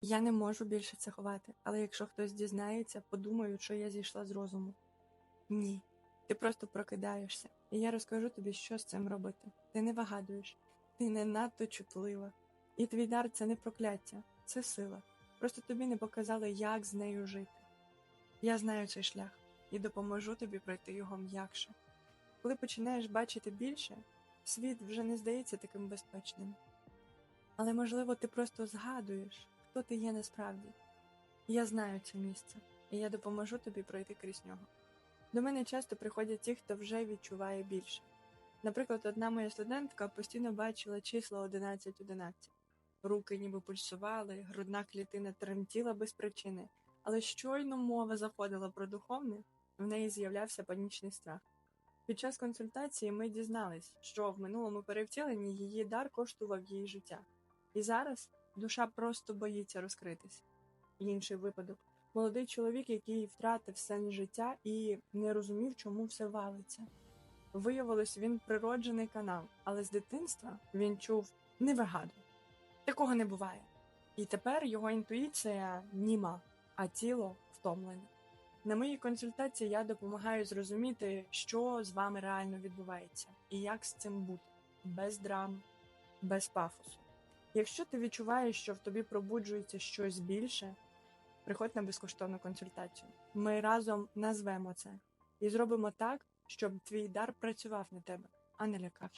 Я не можу більше це ховати, але якщо хтось дізнається, подумають, що я зійшла з розуму. Ні, ти просто прокидаєшся, і я розкажу тобі, що з цим робити. Ти не вигадуєш, ти не надто чутлива. І твій дар це не прокляття, це сила. Просто тобі не показали, як з нею жити. Я знаю цей шлях і допоможу тобі пройти його м'якше. Коли починаєш бачити більше, світ вже не здається таким безпечним. Але, можливо, ти просто згадуєш, хто ти є насправді. Я знаю це місце, і я допоможу тобі пройти крізь нього. До мене часто приходять ті, хто вже відчуває більше. Наприклад, одна моя студентка постійно бачила числа 11-11. Руки ніби пульсували, грудна клітина тремтіла без причини, але щойно мова заходила про духовне, в неї з'являвся панічний страх. Під час консультації ми дізнались, що в минулому перевтіленні її дар коштував їй життя. І зараз душа просто боїться розкритись. Інший випадок молодий чоловік, який втратив сенс життя і не розумів, чому все валиться. Виявилось, він природжений канал, але з дитинства він чув не вигадуй. Такого не буває. І тепер його інтуїція німа, а тіло втомлене. На моїй консультації я допомагаю зрозуміти, що з вами реально відбувається, і як з цим бути, без драм, без пафосу. Якщо ти відчуваєш, що в тобі пробуджується щось більше, приходь на безкоштовну консультацію. Ми разом назвемо це і зробимо так, щоб твій дар працював на тебе, а не лякав.